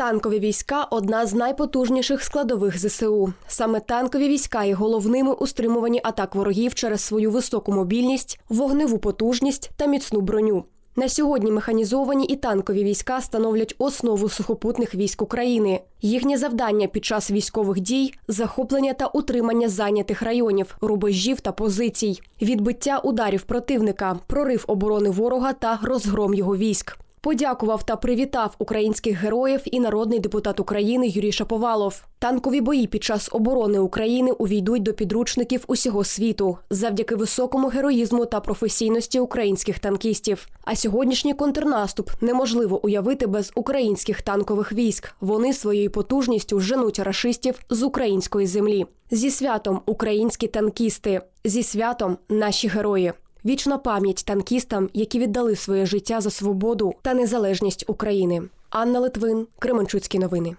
Танкові війська одна з найпотужніших складових ЗСУ. Саме танкові війська є головними у стримуванні атак ворогів через свою високу мобільність, вогневу потужність та міцну броню. На сьогодні механізовані і танкові війська становлять основу сухопутних військ України. Їхнє завдання під час військових дій захоплення та утримання зайнятих районів, рубежів та позицій, відбиття ударів противника, прорив оборони ворога та розгром його військ. Подякував та привітав українських героїв і народний депутат України Юрій Шаповалов. Танкові бої під час оборони України увійдуть до підручників усього світу завдяки високому героїзму та професійності українських танкістів. А сьогоднішній контрнаступ неможливо уявити без українських танкових військ. Вони своєю потужністю женуть рашистів з української землі. Зі святом українські танкісти, зі святом наші герої. Вічна пам'ять танкістам, які віддали своє життя за свободу та незалежність України. Анна Литвин, Кременчуцькі новини.